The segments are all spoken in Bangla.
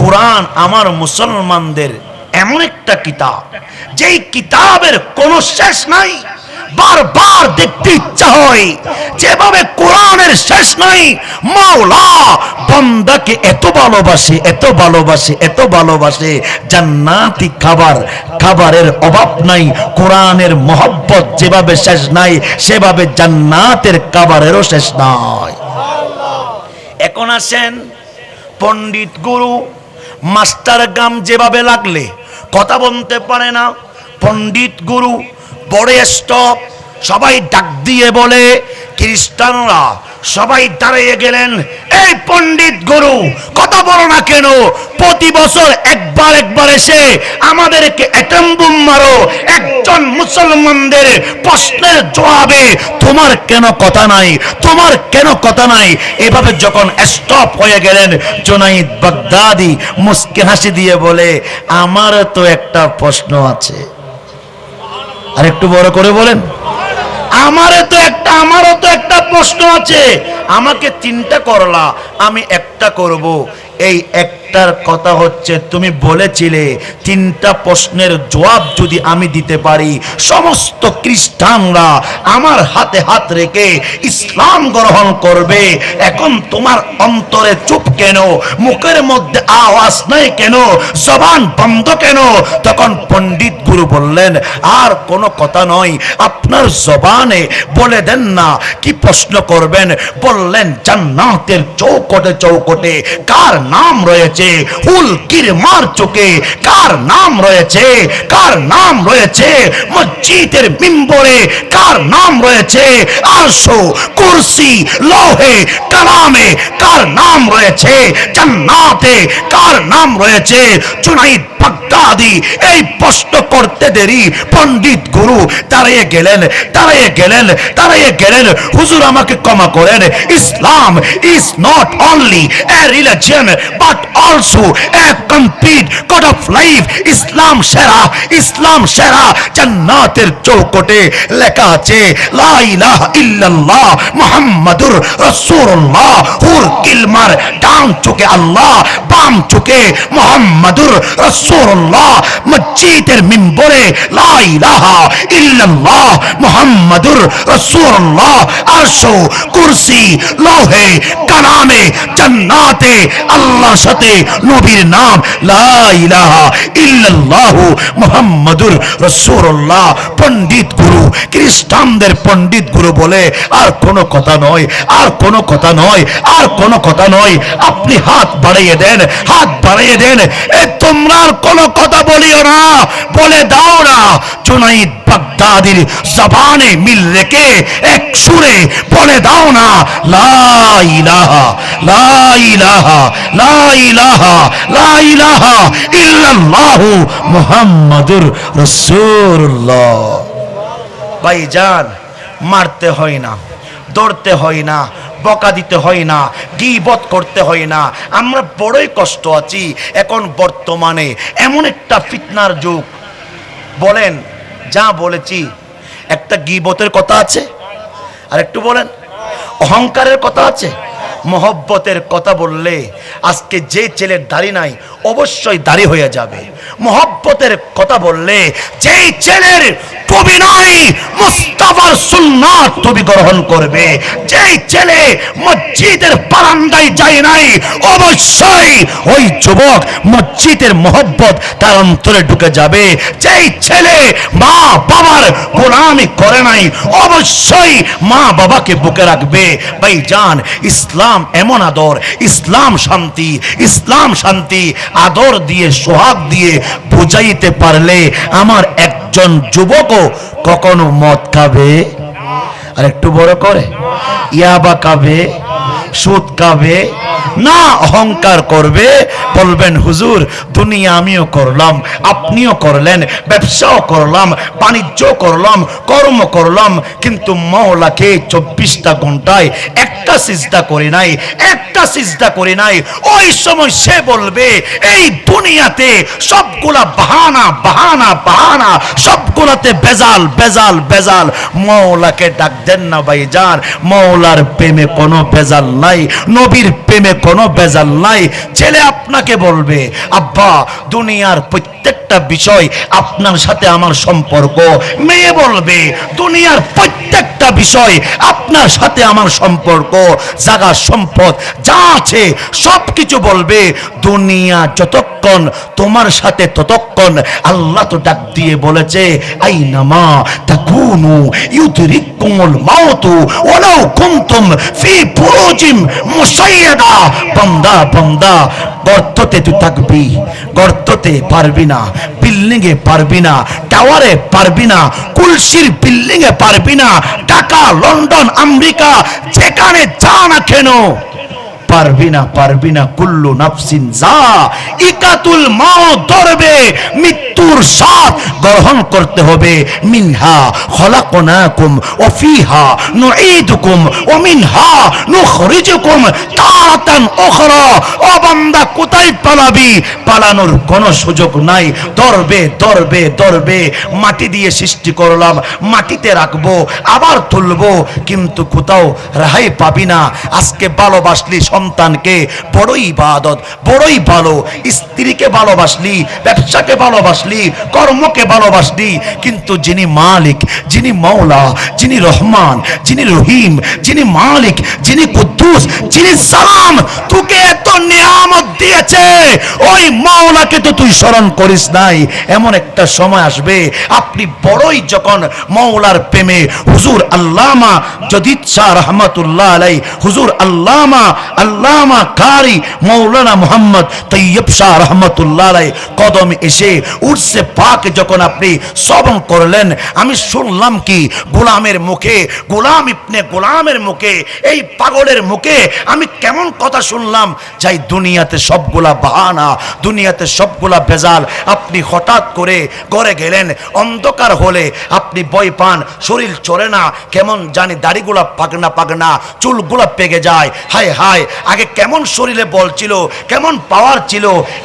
কোরআন আমার মুসলমানদের এমন একটা কিতাব, যেই কিতাবের কোনো শেষ নাই, বারবার দেখতে ইচ্ছা হয়, যেভাবে কোরআনের শেষ নাই, মাওলা বান্দাকে এত ভালোবাসে এত ভালোবাসে এত ভালোবাসে, জান্নাতি খাবার, খাবারের অভাব নাই, কোরআনের মহব্বত যেভাবে শেষ নাই, সেভাবে জান্নাতের খাবারেরও শেষ নাই। এখন আসেন পণ্ডিত গুরু মাস্টার গাম যেভাবে লাগলে, কথা বলতে পারে না। পণ্ডিত গুরু, বড় স্টপ, সবাই ডাক দিয়ে বলে খ্রিস্টানরা সবাই দাঁড়িয়ে গেলেন, এই পণ্ডিত গুরু, কথা বলো না কেন? প্রতি বছর একবার একবার এসে আমাদেরকে অ্যাটম্বুম মারো। একজন মুসলমানদের প্রশ্নের জবাবে, তোমার কেন কথা নাই? তোমার কেন কথা নাই? এভাবে যখন স্টপ হয়ে গেলেন, জোনাইদ বাগদাদি মুস্কে হাসি দিয়ে বলে, আমার তো একটা প্রশ্ন আছে। আর একটু বড় করে বলেন। আমারও তো একটা আমারও তো একটা প্রশ্ন আছে। আমাকে তিনটা করলা আমি একটা করব। এই একটার কথা হচ্ছে, তুমি বলেছিলে, তিনটা প্রশ্নের জবাব যদি আমি দিতে পারি, সমস্ত খ্রিস্টানরা আমার হাতে হাত রেখে ইসলাম গ্রহণ করবে। এখন তোমার অন্তরে চুপ কেন? মুখের মধ্যে আওয়াজ নাই কেন? জবান বন্ধ কেন? তখন পণ্ডিত গুরু বললেন, আর কোনো কথা নয়, আপনার জবানে বলে দেন না, কি প্রশ্ন করবেন? বললেন, জান্নাতের চৌকটে চৌকটে কার নাম রয়েছে। হুল কিরমার চোখে কার নাম রয়েছে? কার নাম রয়েছে? মসজিদের মিম্বরে কার নাম রয়েছে? আরশো কুরসি লোহে কালামে কার নাম রয়েছে? জান্নাতে কার নাম রয়েছে? চুনাইদ বাগদাদি এই প্রশ্ন করতে দেরি। পণ্ডিত গুরু দাঁড়িয়ে গেলেন দাঁড়িয়ে গেলেন দাঁড়িয়ে গেলেন। হুজুর আমাকে ক্ষমা করেন। Islam is not only a religion but also a complete code of life Islam সেরা ইসলাম সেরা জান্নাতের চৌকটে লেখা আছে, লা ইলাহা ইল্লাল্লাহ মুহাম্মাদুর রাসূলুল্লাহ হুর কিলমার ডান চোখে আল্লাহ, বাম চোখে মুহাম্মাদুর রাসূলুল্লাহ, মসজিদের মিম্বরে, লা ইলাহা ইল্লাল্লাহ মুহাম্মাদুর রাসূলুল্লাহ আরশ কুরসি, লৌহে, কালামে, জান্নাতে আল্লাহর সাথে নবীর নাম, লা ইলাহা ইল্লাল্লাহ মুহাম্মাদুর পণ্ডিত গুরু, খ্রিস্টানদের পণ্ডিত গুরু বলে আর কোনো কথা নয়, আর কোনো কথা নয়, আর কোনো কথা নয়। আপনি হাত বাড়িয়ে দেন, হাত বাড়িয়ে দেন, এ তোমরা আর কোনো কথা বলিও না, বলে দাও না। জুনাইদ বাগদাদির জবানে মিল রেখে এক সুরে বলে দাও না, লা ইলাহা লা ইলাহা লা ইলাহা লা ইলাহা ইল্লাল্লাহু মুহাম্মাদুর রাসূলুল্লাহ। ভাইজান মারতে হয় না দৌড়তে হয় না, বকা দিতে হয় না, গিবত করতে হয় না। আমরা বড়ই কষ্ট আছি, এখন বর্তমানে এমন একটা ফিতনার যুগ। বলেন যা বলেছি, একটা গিবতের কথা আছে। আর একটু বলেন, অহংকারের কথা আছে? মহব্বতের কথা বললে আজকে যে ছেলের দাড়ি নাই, অবশ্যই দাড়ি হয়ে যাবে। মহব্বতের কথা বললে যেই ছেলের টবি নাই মুস্তাফার সুন্নাত টবি গ্রহণ করবে। যেই ছেলে মসজিদের বারান্দায় যায় নাই, অবশ্যই ওই যুবক মসজিদের মহব্বত তার অন্তরে ঢুকে যাবে। যেই ছেলে মা বাবার গোলামি করে নাই, অবশ্যই মা বাবাকে বুকে রাখবে। ভাই জান, ইসলাম এমন আদর, ইসলাম শান্তি ইসলাম শান্তি, আদর দিয়ে, সোহাগ দিয়ে বুঝাইতে পারলে আমার একজন যুবকও কখনো মদ খাবে? আর একটু বড় করে ইয়াবা খাবে? সুদ খাবে না অহংকার করবে, বলবেন, হুজুর, দুনিয়া আমিও করলাম, আপনিও করলেন, ব্যবসাও করলাম বাণিজ্য করলাম কর্ম করলাম, কিন্তু মহলাকে চব্বিশটা ঘন্টায় একটা সিজদা করি নাই, একটা সিজদা করি নাই। ওই সময় সে বলবে, এই দুনিয়াতে সবগুলা বাহানা বাহানা বাহানা, সবগুলাতে বেজাল বেজাল বেজাল। মৌলাকে ডাক দেন না ভাই যান মৌলার প্রেমে কোনো বেজাল নাই, নবীর প্রেমে কোনো বেজাল নাই। ছেলে আপনাকে বলবে, আব্বা, দুনিয়ার প্রত্যেকটা বিষয় আপনার সাথে আমার সম্পর্ক। মেয়ে বলবে, দুনিয়ার প্রত্যেকটা বিষয় আপনার সাথে আমার সম্পর্ক জাগা সম্পদ, যা আছে সব কিছু বলবে। দুনিয়া যতক্ষণ তোমার সাথে ততক্ষণ আল্লাহ তো ডাক দিয়ে বলেছে ইউদরিকুমুল মাউতু ওয়ালাউ কুনতুম ফি বান্দা বান্দা, গর্ততে তুই থাকবি, গর্ততে পারবি না বিল্ডিং এ পারবি না, টাওয়ারে পারবি না, কুলসির বিল্ডিং এ পারবি না, ঢাকা, লন্ডন, আমেরিকা, যেখানে যা না কেন পারবি না পারবি না, কুল্লু নাফসিন যা, ইকাতুল মাও ধরবে, মৃত্যুর স্বাদ গ্রহণ করতে হবে। মিনহা খলাকনাকুম ওয়া ফিহা নুঈদুকুম ওয়া মিনহা নুখরিজুকুম তারাতান উখরা। ও বান্দা, কোথায় পালাবি? পালানোর কোনো সুযোগ নাই। ধরবে ধরবে ধরবে। মাটি দিয়ে সৃষ্টি করলাম, মাটিতে রাখব, আবার তুলবো, কিন্তু কোথাও রেহাই পাবি না। আজকে ভালোবাসলি সন্তানকে বড়ই ইবাদত, বড়ই ভালো। স্ত্রীকে ভালোবাসলি, ব্যবসাকে ভালোবাসলি, কর্মকে ভালোবাসলি, কিন্তু যিনি মালিক, যিনি মৌলা যিনি রহমান, যিনি রহিম, যিনি মালিক, যিনি কুদ্দুস, যিনি সালাম, তোকে এত নিয়ামত দিয়েছে, ওই মাওলাকে তো তুই স্মরণ করিস নাই। এমন একটা সময় আসবে, আপনি বড়ই যখন মৌলার প্রেমে, হুজুর আল্লামা জদিদ শাহ রহমতুল্লাহ আলাই হুজুর আল্লামা আল্লামা কারি মৌলানা মোহাম্মদ তৈয়ব শাহ রহমতুল্লাহ কদম এসে উঠছে পাক যখন আপনি শ্রবণ করলেন, আমি শুনলাম কি গোলামের মুখে, গোলাম ইপনে গোলামের মুখে, এই পাগলের মুখে, আমি কেমন কথা শুনলাম? যাই, দুনিয়াতে সবগুলা বাহানা, দুনিয়াতে সবগুলা বেজাল আপনি হঠাৎ করে করে গেলেন, অন্ধকার হলে আপনি বই পান, শরীর চলে না, কেমন জানি দাড়িগুলা পাগনা পাগনা চুলগুলা পেকে যায়। হায় হায়, আগে কেমন শরীরে বল ছিল, কেমন পাওয়ার ছিল,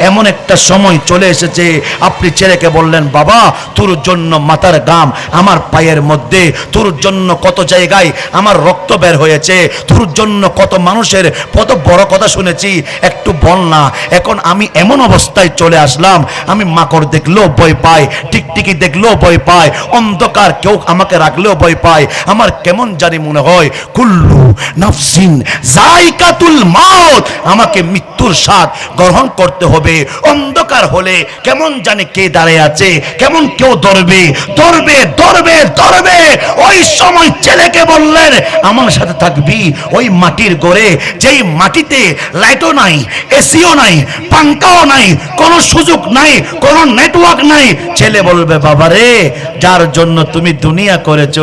এমন একটা সময় চলে এসেছে। আপনি ছেলেকে বললেন, বাবা, তোর জন্য মাথার গাম আমার পায়ের মধ্যে, তোর জন্য কত জায়গায় আমার রক্ত বের হয়েছে, তোর জন্য কত মানুষের কত বড় কথা শুনেছি, একটু বল না। এখন আমি এমন অবস্থায় চলে আসলাম, আমি মাকড় দেখলেও ভয় পাই টিকটিকি দেখলেও ভয় পাই অন্ধকার কেউ আমাকে রাখলেও ভয় পায়। আমার কেমন জানি মনে হয়, কুল্লু নাফসিন জাইকাতুল মাউত, আমাকে মৃত্যুর স্বাদ গ্রহণ করতে হবে। অন্ধকার হলে কেমন জানি কে দাঁড়িয়ে আছে, কেমন কেউ ধরবে। ধরবে ধরবে ধরবে। ওই সময় ছেলেকে বললেন, আমার সাথে থাকবি ওই মাটির গড়ে। যেই মাটিতে লাইটও নাই, এসিও নাই পাঙ্কাও নাই, কোনো সুযোগ নাই, কোনো নেটওয়ার্ক নাই। ছেলে বলবে, বাবারে, যার জন্য তুমি দুনিয়া করেছ,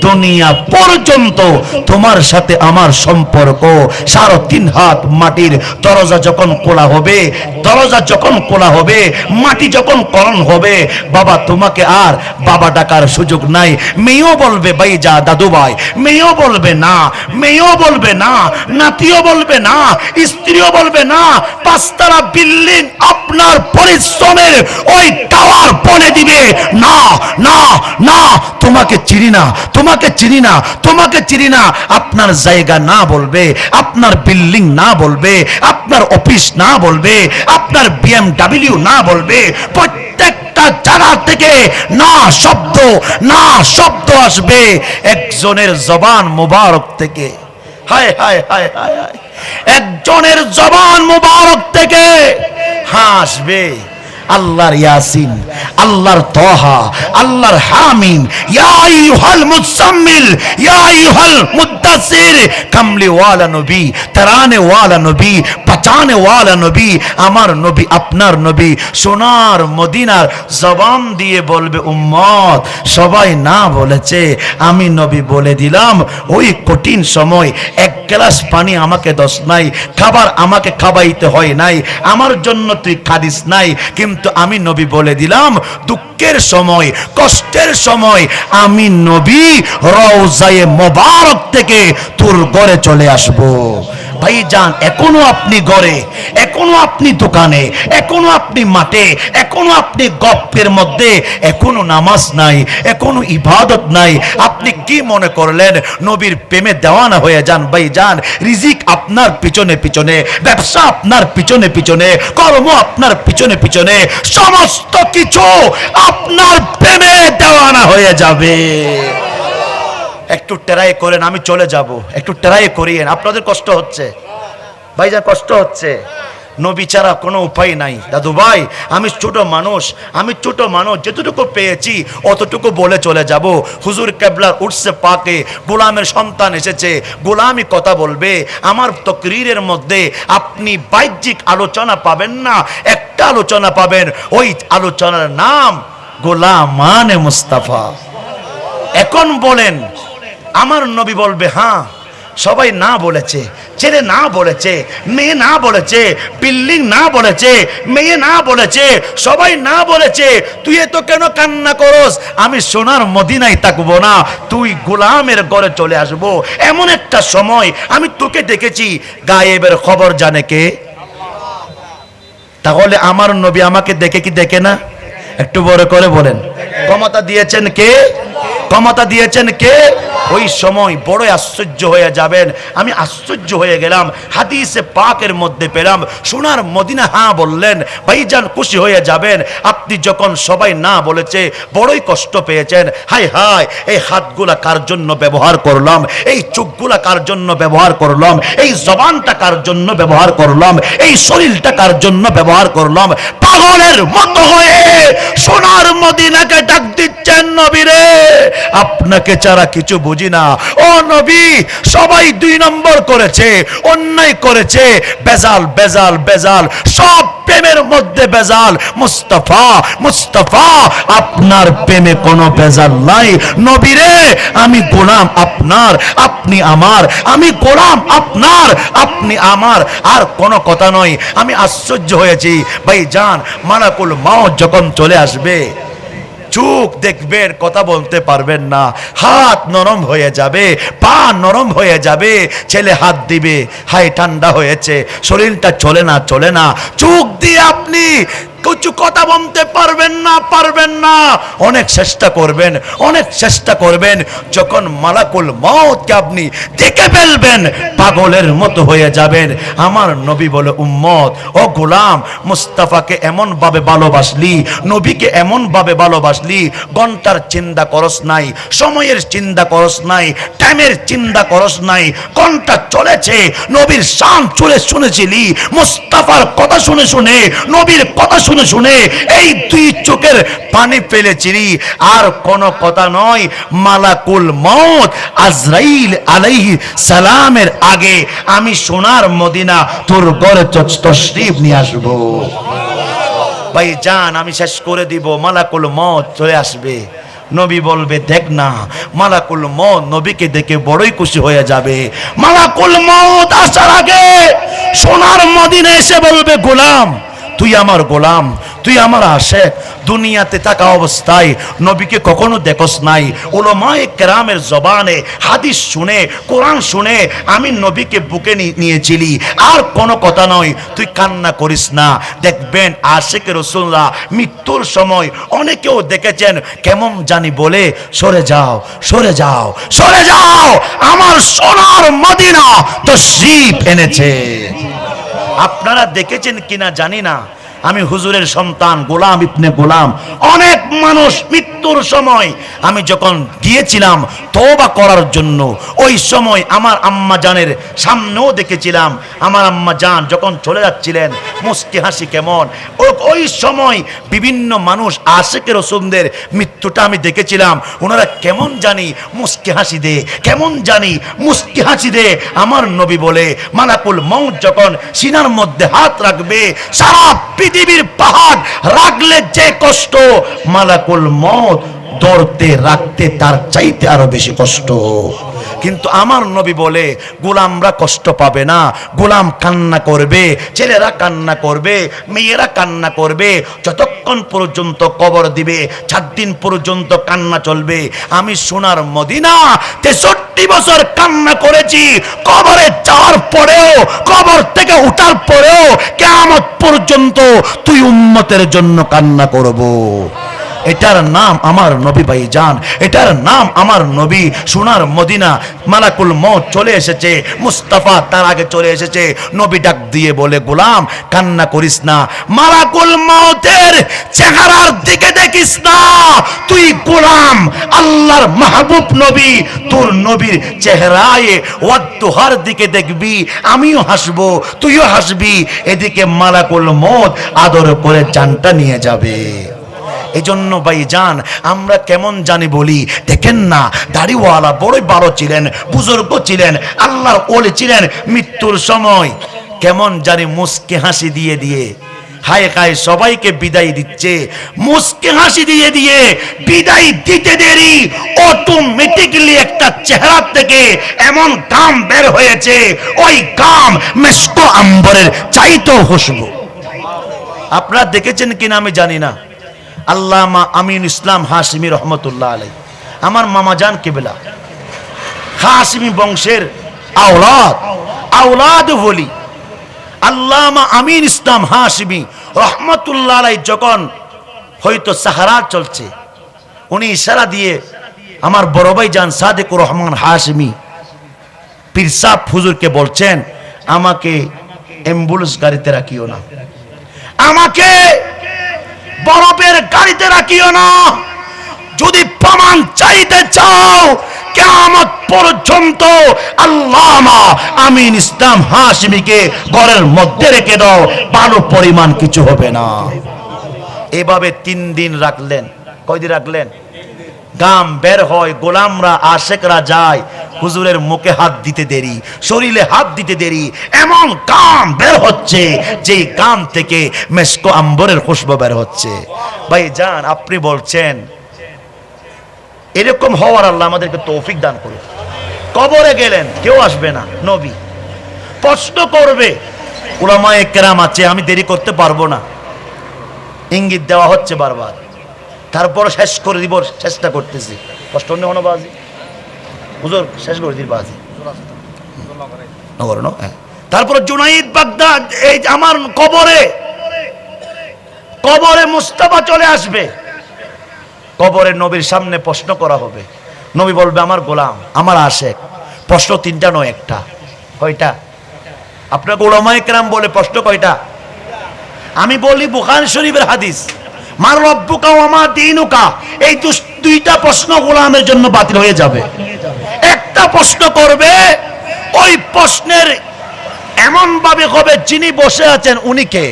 দুনিয়া পর্যন্ত তোমার সাথে আমার সম্পর্ক। সাড়ে তিন হাত মাটির দরজা যখন খোলা হবে, দরজা যখন খোলা হবে, মাটি যখন করণ হবে, বাবা তোমাকে আর বাবা ডাকার সুযোগ নাই। মেয়েও বলবে, ভাই যা দাদু ভাই। মেয়েও বলবে, না। মেয়েও বলবে, না। নাতিও বলবে, না। স্ত্রীও বলবে, না। পাঁচতলা বিল্ডিং আপনার পরিশ্রমের ওই টাওয়ার বলে দিবে, না না না। তোমাকে চিনি না, তোমাকে চিনি না, তোমাকে চিনি না। আপনার জায়গা না বলবে, আপনার বিল্ডিং না বলবে, আপনার অফিস না বলবে, আপনার বিএমডাব্লিউ না বলবে। প্রত্যেকটা জায়গা থেকে না শব্দ না শব্দ আসবে। একজনের জবান মুবারক থেকে। হায় হায় হায় হায় হায়। একজনের জবান মুবারক থেকে হাসবে। আল্লাহর ইয়াসিন আল্লাহর তহা আল্লাহর হামিম ইয়া আইয়ুহাল মুসাম্মিল ইয়া আইয়ুহাল মুদ্দাসির কামলি ওয়ালা নবী তারানে ওয়ালা নবী বাঁচানে ওয়ালা নবী, আমার নবী, আপনার নবী, সোনার মদিনার জবান দিয়ে বলবে, উম্মত, সবাই না বলেছে, আমি নবী বলে দিলাম, ওই কঠিন সময় এক গ্লাস পানি আমাকে দশ নাই, খাবার আমাকে খাবাইতে হয় নাই, আমার জন্য তুই খাদিস নাই, কিন্তু আমি নবী বলে দিলাম, দুঃখের সময়, কষ্টের সময়, আমি নবী রওজায়ে মোবারক থেকে তোর ঘরে চলে আসব। ভাই যান এখনও আপনি ঘরে, এখনও আপনি দোকানে, এখনও আপনি মাঠে, এখনও আপনি গপ্পের মধ্যে, এখনও নামাজ নাই, এখনও ইবাদত নাই। আপনি কি মনে করলেন, নবীর প্রেমে দেওয়ানা হয়ে যান ভাই যান রিজিক আপনার পিছনে পিছনে, ব্যবসা আপনার পিছনে পিছনে, কর্ম আপনার পিছনে পিছনে, সমস্ত কিছু আপনার প্রেমে দেওয়ানা হয়ে যাবে। একটু টেরাই করেন, আমি চলে যাব। একটু টেরাই করিয়েন, আপনাদের কষ্ট হচ্ছে। ভাই যা কষ্ট হচ্ছে। নবী ছাড়া কোনো উপায় নাই। দাদু ভাই, আমি ছোট মানুষ, আমি ছোট মানুষ যেতটুকু পেয়েছি, অতটুকু বলে চলে যাব। হুজুর কেবলার উঠছে পাকে, গোলামের সন্তান এসেছে। গোলামি কথা বলবে, আমার তকরিরের মধ্যে আপনি বাহ্যিক আলোচনা পাবেন না, একটা আলোচনা পাবেন, ওই আলোচনার নাম গোলামানে মুস্তাফা। এখন বলেন আমার নবী বলবে হ্যাঁ সবাই না বলেছে, ছেলে না বলেছে, মেয়ে না বলেছে, বিল্ডিং না বলেছে, মেয়ে না বলেছে, সবাই না বলেছে, তুই এত কেন কান্না করস? আমি সোনার মদিনায় থাকব না, তুই গোলামের ঘরে চলে আসব। এমন একটা সময় আমি তোকে দেখেছি, গায়েবের খবর জানে কে? তাহলে আমার নবী আমাকে দেখে কি দেখে না? একটু বড় করে বলেন। ক্ষমতা দিয়েছেন কে? ক্ষমতা দিয়েছেন কে? ওই সময় বড় আশ্চর্য হয়ে যাবেন। আমি আশ্চর্য হয়ে গেলাম। হাদিসে পাকের মধ্যে পেলাম। সোনার মদিনা হ্যাঁ বললেন, ভাইজান খুশি হয়ে যাবেন। আপনি যখন সবাই না বলেছে, বড়ই কষ্ট পেয়েছেন। হাই হাই এই হাতগুলা কার জন্য ব্যবহার করলাম? এই চোখগুলা কার জন্য ব্যবহার করলাম? এই জবানটা কার জন্য ব্যবহার করলাম? এই শরীরটা কার জন্য ব্যবহার করলাম? পাগলের মতো হয়ে সোনার মদিনাকে ডাক দিচ্ছেন নবীরে। আপনাকে ছাড়া কিছু বুঝি না। ও নবী, সবাই দুই নম্বর করেছে, অন্যায় করেছে। বেজাল বেজাল বেজাল, সব প্রেমের মধ্যে বেজাল। মুস্তফা মুস্তফা, আপনার প্রেমে কোনো বেজাল নাই। নবীরে, আমি গোলাম আপনার, আপনি আমার। আমি গোলাম আপনার, আপনি আমার। আর কোনো কথা নয়, আমি আশ্চর্য হয়েছি। ভাই যান মালাকুল মাও যখন চলে আসবে চোখ দেখবেন, কথা বলতে পারবেন না। হাত নরম হয়ে যাবে, পা নরম হয়ে যাবে, ছেলে হাত দিবে, হাই ঠান্ডা হয়েছে, শরীরটা চলে না চলে না। চোখ দিয়ে আপনি কিছু কথা বলতে পারবেন না পারবেন না। অনেক চেষ্টা করবেন, অনেক চেষ্টা করবেন। যখন মালাকুল মতকে আপনি দেখে ফেলবেন, পাগলের মতো হয়ে যাবেন। আমার নবী বলে, উম্মত, ও গোলাম, মুস্তাফাকে এমন ভাবে ভালোবাসলি, নবীকে এমন ভাবে ভালোবাসলি, ঘণ্টার চিন্তা করস নাই, সময়ের চিন্তা করস নাই, টাইমের চিন্তা করস নাই, ঘণ্টা চলেছে, নবীর শান চলে শুনেছিলি, মুস্তাফার কথা শুনে শুনে নবীর কথা শুনে শুনে, এই দুই চোখের পানি ফেলেছিলি আর কোন কথা নয়, মালাকুল মত আজরাইল আলাইহি সালামের আগে আমি সোনার মদিনা তোর ঘরে তশরিফ নিয়ে আসব। ভাই যান আমি শেষ করে দিব, মালাকুল মত চলে আসবে। নবী বলবে, দেখ না, মালাকুল মত নবীকে দেখে বড়ই খুশি হয়ে যাবে। মালাকুল মত আসার আগে সোনার মদিনে এসে বলবে, গোলাম তুই আমার গোলাম, তুই আমার আশেক। দুনিয়াতে থাকা অবস্থায় নবীকে কখনো দেখস নাই। ওলমায়ে কেরামের জবানে হাদিস শুনে, কোরআন শুনে আমি নবীকে বুকে নিয়েছিলি। আর কোনো কথা নয়, তুই কান্না করিস না। দেখবেন আশেকের রসুল্লাহ মৃত্যুর সময় অনেকেও দেখেছেন, কেমন জানি বলে, সরে যাও সরে যাও সরে যাও, আমার সোনার মদিনা তো শিপ এনেছে। আপনারা দেখেছেন কিনা জানি না। আমি হুজুরের সন্তান, গোলাম ইবনে গোলাম। অনেক মানুষ মৃত্যুর সময় আমি যখন গিয়েছিলাম তওবা করার জন্য, ওই সময় আমার আম্মা জানের সামনেও দেখেছিলাম, আমার আম্মা জান যখন চলে যাচ্ছিলেন, মুস্কি হাসি কেমন। ও- ওই সময় বিভিন্ন মানুষ আশেকের রসুমদের মৃত্যুটা আমি দেখেছিলাম। ওনারা কেমন জানি মুস্কি হাসি দে, কেমন জানি মুস্কি হাসি দে। আমার নবী বলে, মালাকুল মৌত যখন সিনার মধ্যে হাত রাখবে, সারা পৃথিবীর পাহাড় রাখলে যে কষ্ট মালাকুল মৌত ধরতে রাখতে তার চাইতে আরও বেশি কষ্ট। কিন্তু আমার নবী বলে, গোলামরা কষ্ট পাবে না। গোলাম কান্না করবে, ছেলেরা কান্না করবে, মেয়েরা কান্না করবে। যতক্ষণ পর্যন্ত কবর দিবে, চার দিন পর্যন্ত কান্না চলবে। আমি সোনার মদিনা, তেষট্টি বছর কান্না করেছি। কবরে যাওয়ার পরেও, কবর থেকে উঠার পরেও কেমন পর্যন্ত তুই উম্মতের জন্য কান্না করব। এটার নাম আমার নবী ভাই জান এটার নাম আমার নবী। সোনার মদিনা, মালাকুল মত চলে এসেছে। মুস্তাফা তার আগে চলে এসেছে। নবী ডাক দিয়ে বলে, গোলাম, কান্না করিস না। মালাকুল মতের চেহারার দিকে দেখিস না। তুই গোলাম, আল্লাহর মাহবুব নবী। তোর নবীর চেহারায় ওয়াদ্দুহার দিকে দেখবি। আমিও হাসবো, তুইও হাসবি। এদিকে মালাকুল মত আদর করে চানটা নিয়ে যাবে। এই জন্য ভাই যান, আমরা কেমন জানি বলি, দেখেন না, দাড়িওয়ালা বড়ই বড় ছিলেন, বুজুর্গ ছিলেন, আল্লাহর ওলি ছিলেন, মৃত্যুর সময়। কেমন জানি মুসকে হাসি দিয়ে দিয়ে, হায় হায় সবাইকে বিদায় দিচ্ছে। মুসকে হাসি দিয়ে দিয়ে, বিদায় দিতে দেরি অটোমেটিকলি একটা চেহারা থেকে এমন গাম বের হয়েছে, ওই গাম মেস্কো আম্বরের চাইতো খুশবু। আপনারা দেখেছেন কিনা আমি জানি না। আল্লামা আমিন ইসলাম হাসিমি রহমতুল্লাহ আলাই আমার মামা জান কেবেলা। হাসিমি বংশের আওলাদ। আওলাদ বলি। আল্লামা আমিন ইসলাম হাসিমি রহমতুল্লাহ আলাই যখন হয়তো সাহারা চলছে, উনি ইশারা দিয়ে আমার বড় ভাই যান সাদেকুর রহমান হাসিমি পীরসাব হুজুরকে বলছেন, আমাকে অ্যাম্বুলেন্স গাড়িতে রাখিও না। আমাকে বরফের গাড়িতে রাখিও না। যদি প্রমাণ চাইতে চাও কেমন পর্যন্ত আল্লামা আমি ইসলাম হাসমিকে ঘরের মধ্যে রেখে দাও, ভালো পরিমাণ কিছু হবে না। এভাবে তিন দিন রাখলেন। কয়দিন রাখলেন? গাম বের হয়, গোলামরা, আশেকরা যায়। হুজুরের মুখে হাত দিতে দেরি, শরীরে হাত দিতে দেরি। এমন গাম বের হচ্ছে যে গাম থেকে মেসকো আম্বরের খুশবু বের হচ্ছে। ভাই যান আপনি বলছেন, এরকম হওয়ার আল্লাহ আমাদেরকে তৌফিক দান করুন কবরে গেলেন, কেউ আসবে না, নবী। প্রশ্ন করবে। উলামায়ে কেরাম আছে, আমি দেরি করতে পারব না। ইঙ্গিত দেওয়া হচ্ছে বারবার। তারপর শেষ করে দিব চেষ্টা করতেছি। কষ্ট নেই হনো বাজি। হুজুর, শেষ করে দিই বাজি। নগর হ্যাঁ। তারপর জুনাইদ বাগদাদ, এই আমার কবরে কবরে মুস্তাফা চলে আসবে। কবরে নবীর সামনে প্রশ্ন করা হবে। নবী বলবে, আমার গোলাম, আমার আশেক। প্রশ্ন তিনটা, নয় একটা। কয়টা? আপনার গোলামায় কেরাম বলে প্রশ্ন কয়টা? আমি বলি বুখান শরীফের হাদিস। মার রব্বুকা ও আমার দিনুকা। এই দুইটা প্রশ্ন গোলামের জন্য বাতিল হয়ে যাবে। একটা প্রশ্ন করবে, ওই প্রশ্নের এমন ভাবে হবে যিনি বসে আছেন, উনি কে?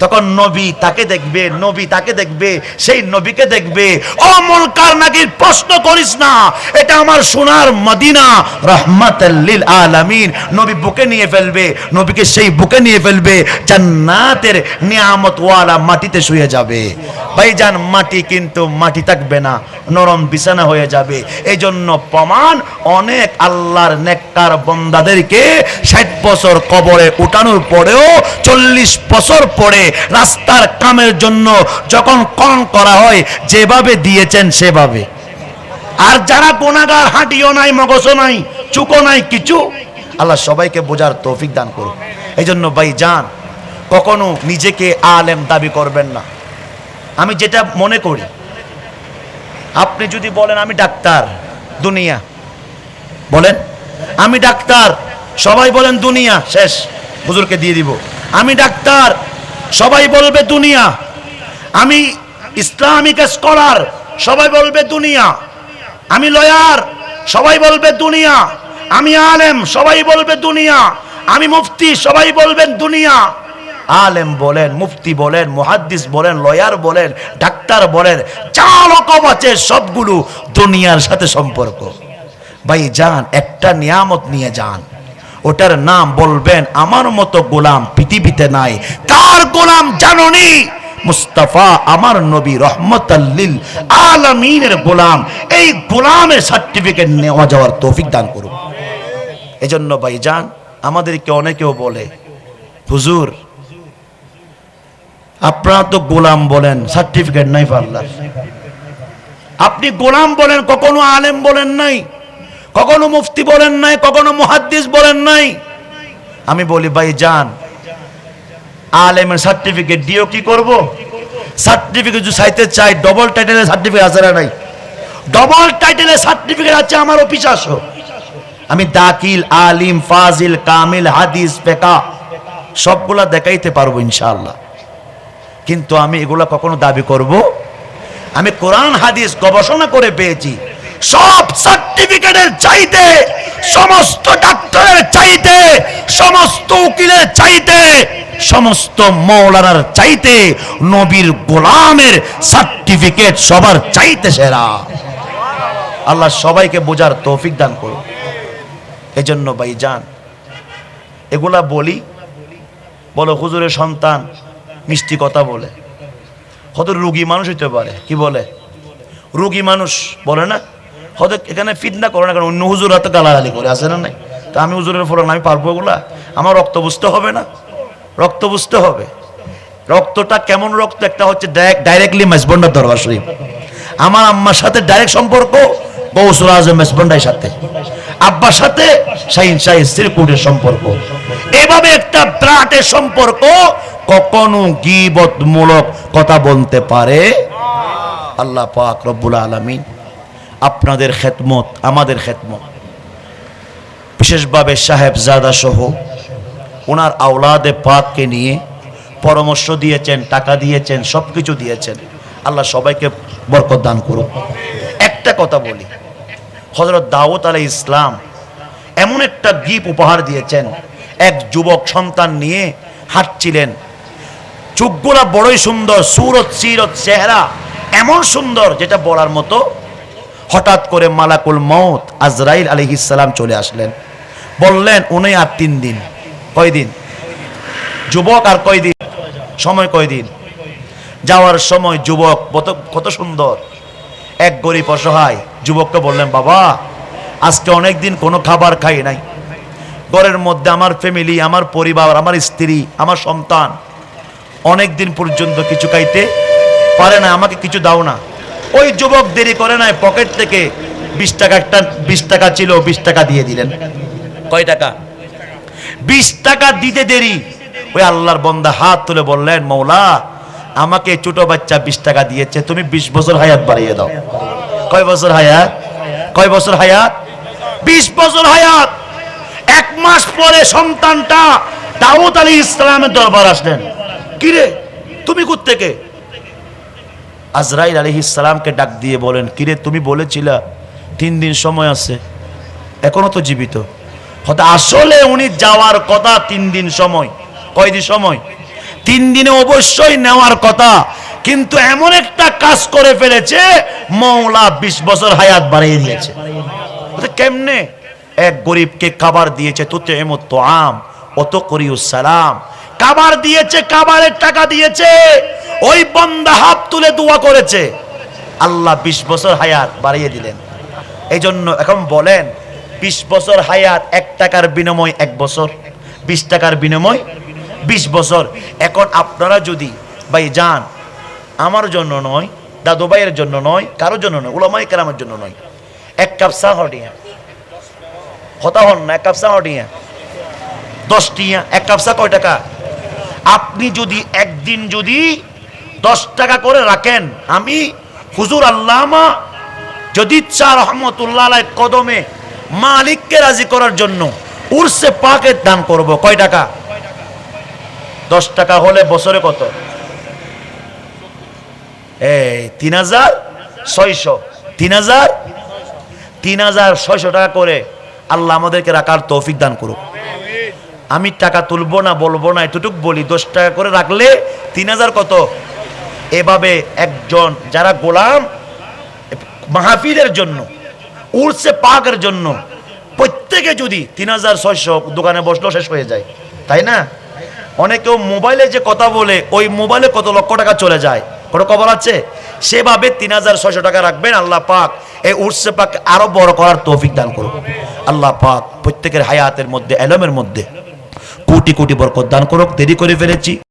তখন নবী তাকে দেখবে, নবী তাকে দেখবে, সেই নবীকে দেখবে। ও মুলকার নাকির প্রশ্ন করিস না, এটা আমার সোনার মদিনা রহমাতাল্লিল আলামিন। নবী বুকে নিয়ে ফেলবে, নবীকে সেই বুকে নিয়ে ফেলবে, জান্নাতের নিয়ামত ওয়ালা মাটিতে শুয়ে যাবে। ভাইজান, মাটি কিন্তু মাটি থাকবে না, নরম বিছানা হয়ে যাবে। এই জন্য প্রমাণ, অনেক আল্লাহর নেককার বন্দাদেরকে ষাট বছর কবরে উঠানোর পরেও চল্লিশ বছর পরে রাস্তার কামের জন্য যখন কন করা হয়, যেভাবে দিয়েছেন সেভাবে। আর যারা গুণাগার হাঁটিও নাই, মগজও নাই চুকো নাই, কিছু, আল্লাহ সবাইকে বোঝার তৌফিক দান করুন এই জন্য ভাই যান, কখনো নিজেকে আলেম দাবি করবেন না। আমি যেটা মনে করি, আপনি যদি বলেন, আমি ডাক্তার, দুনিয়া। বলেন, আমি ডাক্তার। সবাই বলেন, দুনিয়া, শেষ, হুজুরকে দিয়ে দিব। আমি ডাক্তার সবাই বলবে দুনিয়া। আমি ইসলামিক স্কলার, সবাই বলবে দুনিয়া। আমি লয়ার, সবাই বলবে দুনিয়া। আমি আলেম, সবাই বলবে দুনিয়া। আমি মুফতি, সবাই বলবেন দুনিয়া। আলেম বলেন, মুফতি বলেন, মুহাদ্দিস বলেন, লয়ার বলেন, ডাক্তার বলেন, যা রকম আছে সবগুলো দুনিয়ার সাথে সম্পর্ক। ভাই, যান, একটা নিয়ামত নিয়ে যান। ওটার নাম বলবেন, আমার মতো গোলাম পৃথিবীতে নাই। কার গোলাম জাননি? মুস্তাফা, আমার নবী রহমতাল্লিল আলামিনের গোলাম। এই গোলামের সার্টিফিকেট নেওয়া যাওয়ার তৌফিক দান করুন। এজন্য ভাইজান, আমাদেরকে অনেকেও বলে, হুজুর, আপনারা তো গোলাম বলেন, সার্টিফিকেট নাই পারলাম আপনি গোলাম বলেন, কখনো আলেম বলেন নাই? কখনো মুফতি বলেন নাই, কখনো মুহাদ্দিস বলেন নাই। আমি বলি, ভাই, যান। আলেমের সার্টিফিকেট দিয়েও কি করব? সার্টিফিকেট যদি চাইতে চাই ডবল টাইটেলের সার্টিফিকেট আছে নাই? ডবল টাইটেলের সার্টিফিকেট আছে আমার অফিস আসো। আমি দাকিল আলিম, ফাজিল, কামিল, হাদিস পেকা সবগুলা দেখাইতে পারব ইনশাআল্লাহ। কিন্তু আমি এগুলা কখনো দাবি করব? আমি কোরআন, হাদিস গবেষণা করে পেয়েছি। সব সার্টিফিকেটের চাইতে, সমস্ত ডাক্তারের চাইতে, সমস্ত উকিলের চাইতে, সমস্ত মৌলানার চাইতে, নবীর গোলামের সার্টিফিকেট সবার চাইতে সেরা। আল্লাহ সবাইকে বোঝার তৌফিক দান করুন। এজন্য ভাই যান এগুলা বলি, বলো হুজুরের সন্তান মিষ্টি কথা বলে। হয়তো রুগী মানুষ হইতে পারে, কি বলে? রুগী মানুষ বলে না? হয়তো এখানে ফিটনা করে না, কারণ অন্য হুজুর তো গালাগালি করে আসে না নাই? তা আমি হুজুরের ফলন আমি পারব ওগুলা আমার রক্ত বুঝতে হবে না? রক্ত বুঝতে হবে। রক্তটা কেমন রক্ত? একটা হচ্ছে ডাইরেক্টলি মেসবন্ডার দরবার শরীফ। আমার আম্মার সাথে ডাইরেক্ট সম্পর্ক গৌসুল আজম মেসবন্ডার সাথে। আব্বার সাথে শাহিন শাহ শ্রীকুটের সম্পর্ক। এভাবে একটা ত্রাটের সম্পর্ক কখনো গিবতমূলক কথা বলতে পারে আল্লাহ পাক রব্বুল আলামিন। আপনাদের খেদমত, আমাদের খেদমত। বিশেষভাবে সাহেব সহ ওনার আওলাদে পাককে নিয়ে পরামর্শ দিয়েছেন, টাকা দিয়েছেন সব কিছু দিয়েছেন। আল্লাহ সবাইকে বরকত দান করুক। একটা কথা বলি হজরত দাউদ আলাই ইসলাম এমন একটা গিফট উপহার দিয়েছেন, এক যুবক সন্তান নিয়ে হাঁটছিলেন। চোখগুলা বড়ই সুন্দর, সুরত, সিরত, চেহারা এমন সুন্দর, যেটা বলার মতো হঠাৎ করে মালাকুল মৌত আজরাইল আলী ইসালাম চলে আসলেন। বললেন, উনি আর তিন দিন। কয়দিন যুবক আর কয়দিন সময় কয়দিন যাওয়ার সময় যুবক কত কত সুন্দর। এক গরিব অসহায়। যুবককে বললেন, বাবা, আজকে অনেক দিন কোনো খাবার খাই নাই। ঘরের মধ্যে আমার ফ্যামিলি আমার পরিবার, আমার স্ত্রী, আমার সন্তান অনেক দিন পর্যন্ত কিছু খাইতে পারে না, আমাকে কিছু দাও না। ওই যুবক দেরি করে নাই, পকেট থেকে বিশ টাকা একটা, বিশ টাকা ছিল, বিশ টাকা দিয়ে দিলেন। কয় টাকা? বিশ টাকা দিতে দেরি। ওই আল্লাহর বন্দা হাত তুলে বললেন, মৌলা, আমাকে ছোট বাচ্চা বিশ টাকা দিয়েছে, তুমি বিশ বছর হায়াত বাড়িয়ে দাও। কয় বছর হায়াত? কয় বছর হায়াত? বিশ বছর হায়াত। এক মাস পরে সন্তানটা দাউদ আলী ইসলামের দরবার আসলেন। কিরে, তুমি থেকে আজরাইল আলী ইসলামকে ডাক দিয়ে বলেন, কিরে, তুমি বলেছিলা তিন দিন সময় আছে, এখনও তো জীবিত? হয়তো আসলে উনি যাওয়ার কথা তিন দিন সময়। কয়দিন সময়? তিন দিনে অবশ্যই নেওয়ার কথা, কিন্তু এমন একটা কাজ করে ফেলেছে মৌলা বিশ বছর হায়াত বাড়িয়ে দিয়েছে। কেমনে? এক গরিবকে খাবার দিয়েছে তুতে এমত তো আম অত করিউ সালাম। কাবার দিয়েছে কাবারের টাকা দিয়েছে, ওই বন্দা তুলে দোয়া করেছে। আল্লাহ বিশ বছর হায়াত বাড়িয়ে দিলেন। এই জন্য এখন বলেন, বিশ বছর হায়াত এক টাকার বিনিময় এক বছর, বিশ টাকার বিনিময় বিশ বছর। এখন আপনারা যদি, ভাই যান, আমার জন্য নয় দাদু ভাইয়ের জন্য নয়, কারোর জন্য নয় ওলামাই কেরামের জন্য নয়। এক কাপ চা হটিয়া হতা হন না, এক কাপ চা হটিয়া দশ টিয়া এক কাপ চা কয় টাকা? আপনি যদি একদিন যদি দশ টাকা করে রাখেন। আমি হুজুর আল্লামা যদি চা রহমতুল্লাহ কদমে মালিককে রাজি করার জন্য উর্সে পাকের দান করব। কয় টাকা? দশ টাকা হলে বছরে কত? তিন হাজার ছয়শো। তিন হাজার? তিন হাজার ছয়শো টাকা করে আল্লাহ আমাদেরকে রাখার তৌফিক দান করুক। আমি টাকা তুলবো না, বলব না, এতটুক বলি, দশ টাকা করে রাখলে তিন হাজার কত? এভাবে একজন, যারা গোলাম, মাহফিলের জন্য উড়ছে পাকের জন্য, প্রত্যেকে যদি তিন হাজার ছয়শো দোকানে বসলেও শেষ হয়ে যায়, তাই না? অনেকেও মোবাইলে যে কথা বলে, ওই মোবাইলে কত লক্ষ টাকা চলে যায়, কোনো খবর আছে? সেভাবে তিন হাজার ছয়শো টাকা রাখবেন, আল্লাহ পাক এই উর্সে পাক আরও বড় করার তৌফিক দান করুন আল্লাহ পাক প্রত্যেকের হায়াতের মধ্যে, এলমের মধ্যে কোটি কোটি বরকত দান করুক, দেরি করে ফেলেছি।